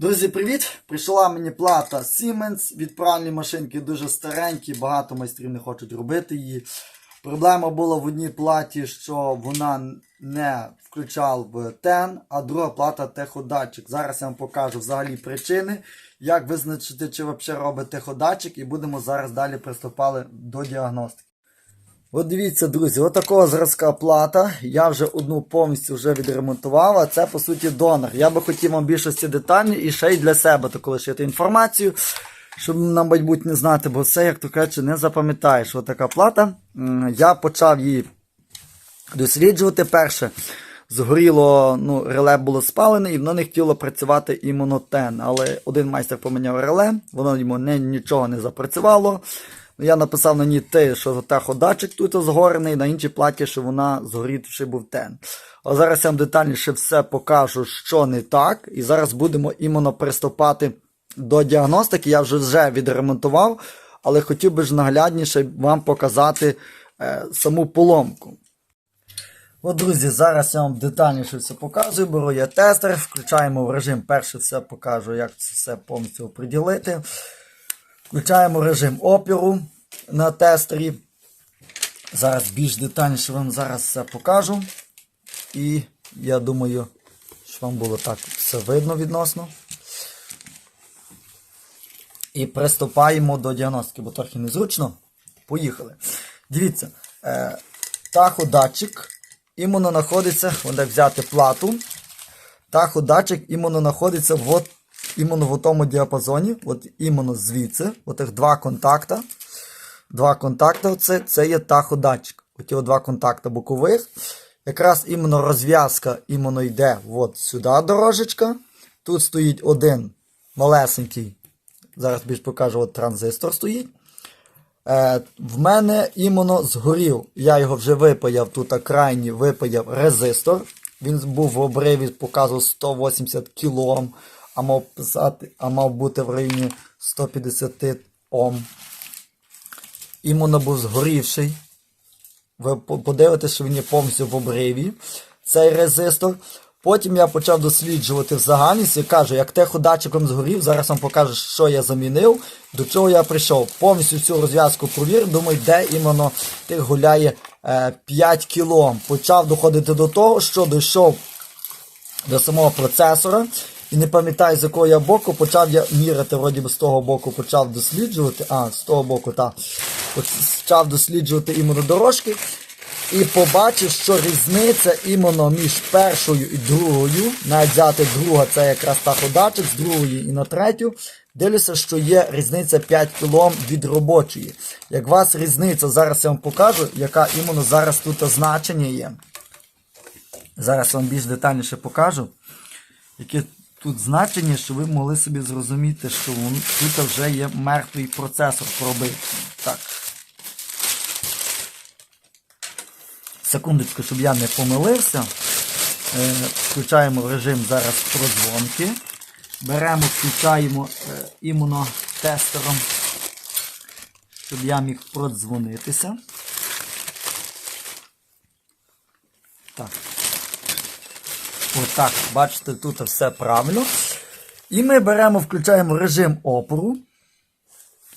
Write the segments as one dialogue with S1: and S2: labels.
S1: Друзі, привіт! Прийшла мені плата Siemens від пральної машинки, дуже старенькі, багато майстрів не хочуть робити її. Проблема була в одній платі, що вона не включала в тен, а друга плата теходатчик. Зараз я вам покажу взагалі причини, як визначити, чи взагалі робить теходатчик, і будемо зараз далі приступали до діагностики. От дивіться, друзі, от зразка плата. Я вже одну повністю вже відремонтував, а це по суті донор. Я би хотів вам більшості детальні і ще й для себе таку лишити інформацію, щоб на майбутнє знати, бо все, як то кажуть, не запам'ятаєш. От плата. Я почав її досліджувати. Перше, згоріло, ну, реле було спалене, і воно не хотіло працювати імунотен. Але один майстер поміняв реле, воно йому не, нічого не запрацювало. Ну, Я написав на ній те, що теходатчик тут згорений, на іншій платі, що вона згорівши був тен. А зараз я вам детальніше все покажу, що не так. І зараз будемо іменно приступати до діагностики. Я вже вже відремонтував, але хотів би ж наглядніше вам показати е, саму поломку. От, друзі, зараз я вам детальніше все показую. Беру я тестер, включаємо в режим. Перше все покажу, як це все повністю оприділити. Включаємо режим опіру на тестері. Зараз більш детальніше вам зараз все покажу. І я думаю, що вам було так все видно відносно. І приступаємо до діагностики, бо трохи незручно. Поїхали. Дивіться, е, таходатчик іменно знаходиться, як взяти плату. Таходатчик іменно знаходиться в, іменно в тому діапазоні, от іменно звідси, отих два контакта. Два контакти це, це є таходатчик. Оті два контакти бокових. Якраз іменно розв'язка іменно йде от сюди дорожечка. Тут стоїть один малесенький. Зараз більш покажу, от транзистор стоїть. Е, в мене іменно згорів. Я його вже випаяв, тут крайній випаяв резистор. Він був в обриві, показував 180 кОм, а мав писати, а мав бути в районі 150 Ом. Іменно був згорівший. Ви по- подивитесь, що він є повністю в обриві. Цей резистор. Потім я почав досліджувати в загальність і кажу, як теходатчиком згорів, зараз вам покажу, що я замінив, до чого я прийшов. Повністю всю розв'язку провір, думаю, де іменно тих гуляє е, 5 кіло. Почав доходити до того, що дійшов до самого процесора. І не пам'ятаю, з якого я боку почав я міряти, вроді з того боку почав досліджувати. А, з того боку, так. Почав досліджувати іменно дорожки. І побачив, що різниця іменно між першою і другою, навіть взяти друга, це якраз таходатчик, з другої і на третю. Дивлюся, що є різниця 5 кілом від робочої. Як у вас різниця, зараз я вам покажу, яка іменно зараз тут значення є. Зараз вам більш детальніше покажу, яке тут значення, щоб ви могли собі зрозуміти, що тут вже є мертвий процесор пробитий. Так. Секундочку, щоб я не помилився. Е, Включаємо режим зараз продзвонки. Беремо, включаємо е, імуно щоб я міг продзвонитися. Отак, бачите, тут все правильно. І ми беремо, включаємо режим опору.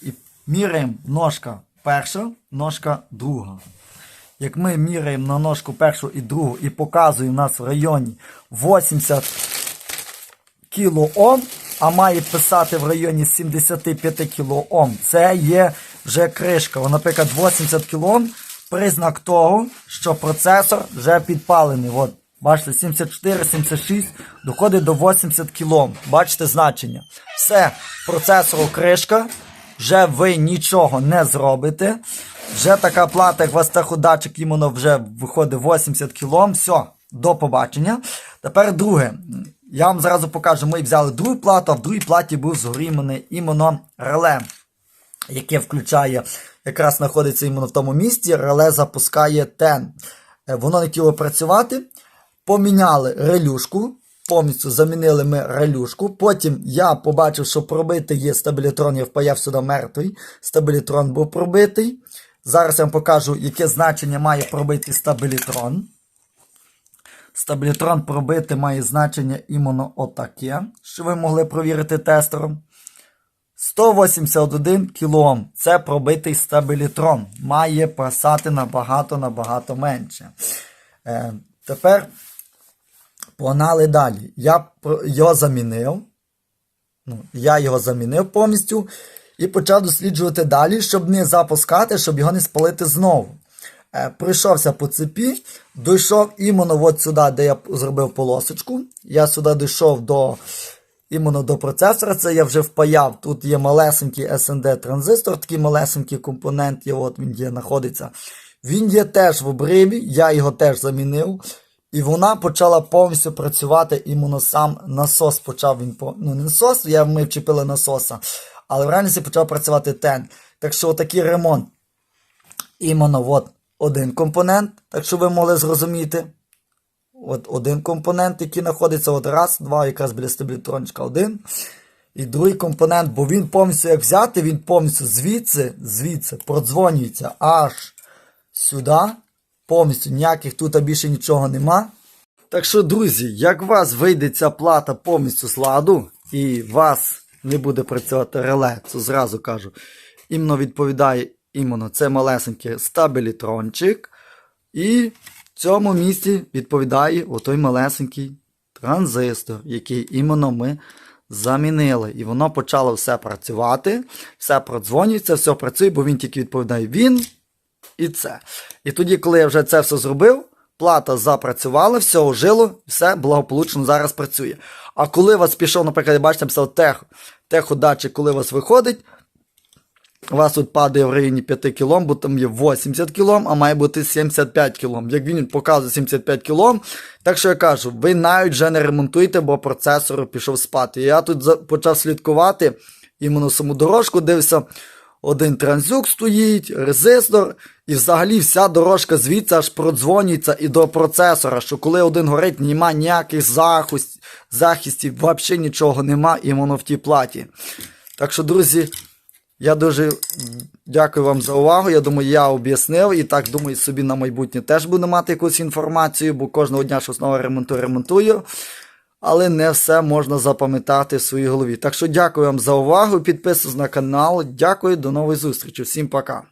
S1: І міряємо ножка перша, ножка друга. Як ми міряємо на ножку першу і другу і показує у нас в районі 80 кОм, а має писати в районі 75 кОм, це є вже кришка. Наприклад, 80 кОм признак того, що процесор вже підпалений. От, бачите, 74, 76 доходить до 80 кОм. Бачите значення. Все, процесору кришка. Вже ви нічого не зробите. Вже така плата, як у вас теходатчик, іменно вже виходить 80 кілом. Все, до побачення. Тепер друге. Я вам зразу покажу, ми взяли другу плату, а в другій платі був згорімений іменно реле, яке включає, якраз знаходиться іменно в тому місці, реле запускає тен. Воно не хотіло працювати. Поміняли релюшку. Повністю замінили ми релюшку. Потім я побачив, що пробитий є стабілітрон, я впаяв сюди мертвий. Стабілітрон був пробитий. Зараз я вам покажу, яке значення має пробитий стабілітрон. Стабілітрон пробити має значення іменно отаке, що ви могли провірити тестером. 181 кОм. Це пробитий стабілітрон. Має пасати набагато-набагато менше. Е, тепер погнали далі. Я його замінив. Ну, я його замінив повністю і почав досліджувати далі, щоб не запускати, щоб його не спалити знову. Е, пройшовся по цепі, дійшов іменно от сюди, де я зробив полосочку. Я сюди дійшов до іменно до процесора. Це я вже впаяв. Тут є малесенький SND транзистор, такий малесенький компонент, є, от він є, знаходиться. Він є теж в обриві, я його теж замінив. І вона почала повністю працювати, іменно сам насос почав він. Ну, не насос, я, ми вчепили насоса, але в реальності почав працювати тен. Так що отакий ремонт. Іменно от один компонент, так що ви могли зрозуміти. От один компонент, який знаходиться от раз, два, якраз біля стабілітрончика один. І другий компонент, бо він повністю як взяти, він повністю звідси, звідси продзвонюється аж сюди. Повністю ніяких тут більше нічого нема. Так що, друзі, як у вас вийде ця плата повністю з ладу, і у вас не буде працювати реле, це зразу кажу. Іменно відповідає іменно це малесенький стабілітрончик. І в цьому місці відповідає отой малесенький транзистор, який іменно ми замінили. І воно почало все працювати, все продзвонюється, все працює, бо він тільки відповідає він і це. І тоді, коли я вже це все зробив, плата запрацювала, все ожило, все благополучно зараз працює. А коли у вас пішов, наприклад, бачите, написав тех, теходатчик, коли вас виходить, у вас тут падає в районі 5 кілом, бо там є 80 кілом, а має бути 75 кілом. Як він показує 75 кілом, так що я кажу, ви навіть вже не ремонтуєте, бо процесор пішов спати. Я тут почав слідкувати іменно саму дорожку, дивився, один транзюк стоїть, резистор, і взагалі вся дорожка звідси аж продзвонюється і до процесора, що коли один горить, нема ніяких захист, захистів, взагалі нічого нема, і воно в тій платі. Так що, друзі, я дуже дякую вам за увагу. Я думаю, я об'яснив і так думаю, собі на майбутнє теж буду мати якусь інформацію, бо кожного дня щось нове ремонтую, ремонтую. Але не все можна запам'ятати в своїй голові. Так що дякую вам за увагу. Підписуйтесь на канал. Дякую, до нової зустрічі. Всім пока.